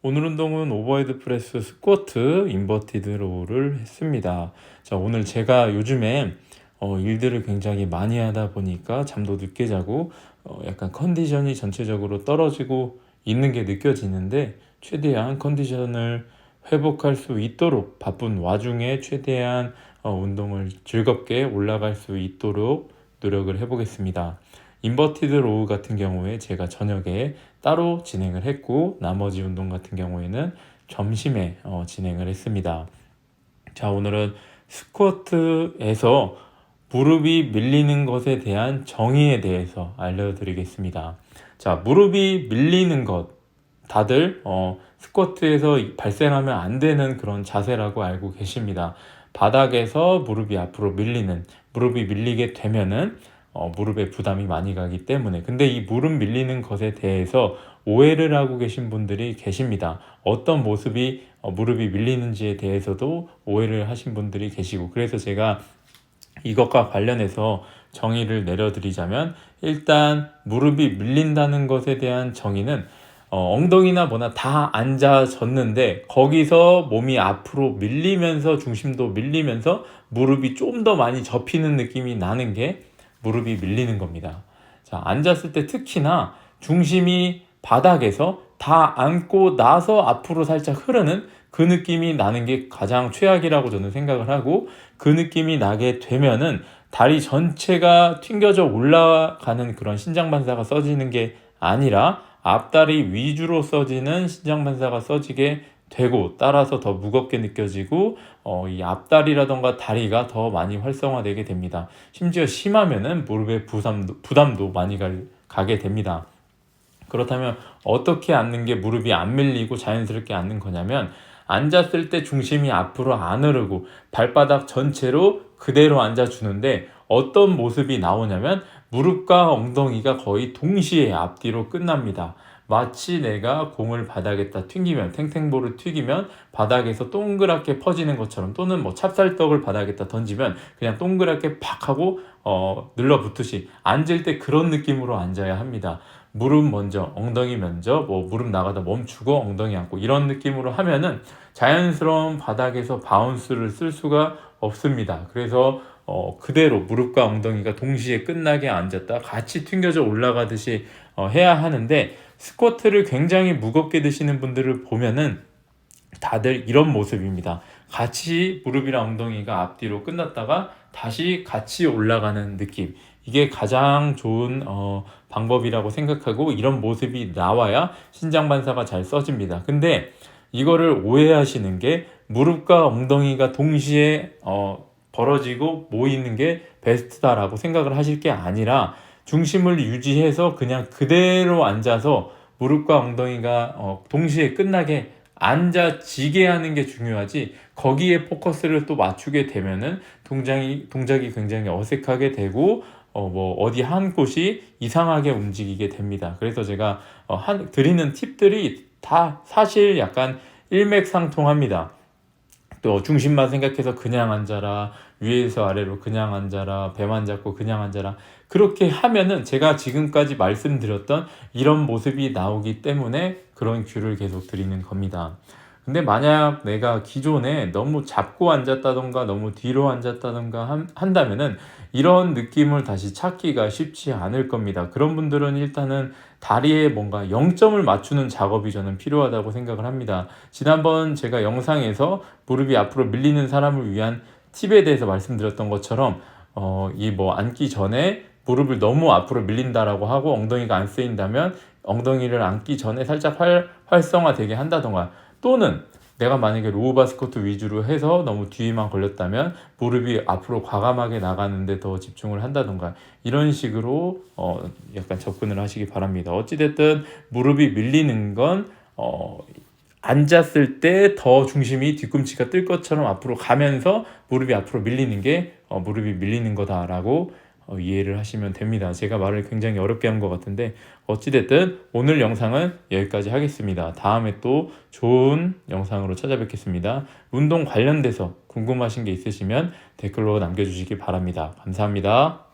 오늘 운동은 오버헤드 프레스 스쿼트 인버티드 로우를 했습니다. 자, 오늘 제가 요즘에 어, 일들을 굉장히 많이 하다 보니까 잠도 늦게 자고 어, 약간 컨디션이 전체적으로 떨어지고 있는 게 느껴지는데 최대한 컨디션을 회복할 수 있도록 바쁜 와중에 최대한 어, 운동을 즐겁게 올라갈 수 있도록 노력을 해보겠습니다. 인버티드 로우 같은 경우에 제가 저녁에 따로 진행을 했고 나머지 운동 같은 경우에는 점심에 어, 진행을 했습니다. 자 오늘은 스쿼트에서 무릎이 밀리는 것에 대한 정의에 대해서 알려드리겠습니다. 자 무릎이 밀리는 것 다들 어, 스쿼트에서 발생하면 안 되는 그런 자세라고 알고 계십니다. 바닥에서 무릎이 앞으로 밀리는 무릎이 밀리게 되면은 어, 무릎에 부담이 많이 가기 때문에 근데 이 무릎 밀리는 것에 대해서 오해를 하고 계신 분들이 계십니다. 어떤 모습이 어, 무릎이 밀리는지에 대해서도 오해를 하신 분들이 계시고 그래서 제가 이것과 관련해서 정의를 내려드리자면 일단 무릎이 밀린다는 것에 대한 정의는 어, 엉덩이나 뭐나 다 앉아졌는데 거기서 몸이 앞으로 밀리면서 중심도 밀리면서 무릎이 좀 더 많이 접히는 느낌이 나는 게 무릎이 밀리는 겁니다. 자, 앉았을 때 특히나 중심이 바닥에서 다 앉고 나서 앞으로 살짝 흐르는 그 느낌이 나는 게 가장 최악이라고 저는 생각을 하고 그 느낌이 나게 되면은 다리 전체가 튕겨져 올라가는 그런 신장 반사가 써지는 게 아니라 앞다리 위주로 써지는 신장 반사가 써지게 되고 따라서 더 무겁게 느껴지고 어, 이 앞다리라던가 다리가 더 많이 활성화되게 됩니다. 심지어 심하면은 무릎에 부담도, 부담도 많이 갈, 가게 됩니다. 그렇다면 어떻게 앉는 게 무릎이 안 밀리고 자연스럽게 앉는 거냐면 앉았을 때 중심이 앞으로 안 흐르고 발바닥 전체로 그대로 앉아주는데 어떤 모습이 나오냐면 무릎과 엉덩이가 거의 동시에 앞뒤로 끝납니다. 마치 내가 공을 바닥에다 튕기면 탱탱볼을 튀기면 바닥에서 동그랗게 퍼지는 것처럼 또는 뭐 찹쌀떡을 바닥에다 던지면 그냥 동그랗게 팍 하고 어, 눌러붙듯이 앉을 때 그런 느낌으로 앉아야 합니다. 무릎 먼저, 엉덩이 먼저, 뭐 무릎 나가다 멈추고 엉덩이 앉고 이런 느낌으로 하면은 자연스러운 바닥에서 바운스를 쓸 수가 없습니다. 그래서 어, 그대로 무릎과 엉덩이가 동시에 끝나게 앉았다 같이 튕겨져 올라가듯이 어, 해야 하는데 스쿼트를 굉장히 무겁게 드시는 분들을 보면은 다들 이런 모습입니다. 같이 무릎이랑 엉덩이가 앞뒤로 끝났다가 다시 같이 올라가는 느낌. 이게 가장 좋은 어, 방법이라고 생각하고 이런 모습이 나와야 신장 반사가 잘 써집니다. 근데 이거를 오해하시는 게 무릎과 엉덩이가 동시에 어, 벌어지고 모이는 게 베스트다라고 생각을 하실 게 아니라 중심을 유지해서 그냥 그대로 앉아서 무릎과 엉덩이가 어, 동시에 끝나게 앉아지게 하는 게 중요하지 거기에 포커스를 또 맞추게 되면은 동작이 동작이 굉장히 어색하게 되고 어 뭐 어디 한 곳이 이상하게 움직이게 됩니다. 그래서 제가 어, 한 드리는 팁들이 다 사실 약간 일맥상통합니다. 또 중심만 생각해서 그냥 앉아라 위에서 아래로 그냥 앉아라 배만 잡고 그냥 앉아라 그렇게 하면은 제가 지금까지 말씀드렸던 이런 모습이 나오기 때문에 그런 큐를 계속 드리는 겁니다. 근데 만약 내가 기존에 너무 잡고 앉았다던가 너무 뒤로 앉았다던가 한다면은 이런 느낌을 다시 찾기가 쉽지 않을 겁니다. 그런 분들은 일단은 다리에 뭔가 0점을 맞추는 작업이 저는 필요하다고 생각을 합니다. 지난번 제가 영상에서 무릎이 앞으로 밀리는 사람을 위한 팁에 대해서 말씀드렸던 것처럼 어, 이 뭐 앉기 전에 무릎을 너무 앞으로 밀린다라고 하고 엉덩이가 안 쓰인다면 엉덩이를 앉기 전에 살짝 활, 활성화되게 한다던가 또는 내가 만약에 로우 바스코트 위주로 해서 너무 뒤에만 걸렸다면 무릎이 앞으로 과감하게 나가는데 더 집중을 한다던가 이런 식으로 어 약간 접근을 하시기 바랍니다. 어찌됐든 무릎이 밀리는 건 어, 앉았을 때 더 중심이 뒤꿈치가 뜰 것처럼 앞으로 가면서 무릎이 앞으로 밀리는 게 어, 무릎이 밀리는 거다라고 어, 이해를 하시면 됩니다. 제가 말을 굉장히 어렵게 한 것 같은데 어찌됐든 오늘 영상은 여기까지 하겠습니다. 다음에 또 좋은 영상으로 찾아뵙겠습니다. 운동 관련돼서 궁금하신 게 있으시면 댓글로 남겨주시기 바랍니다. 감사합니다.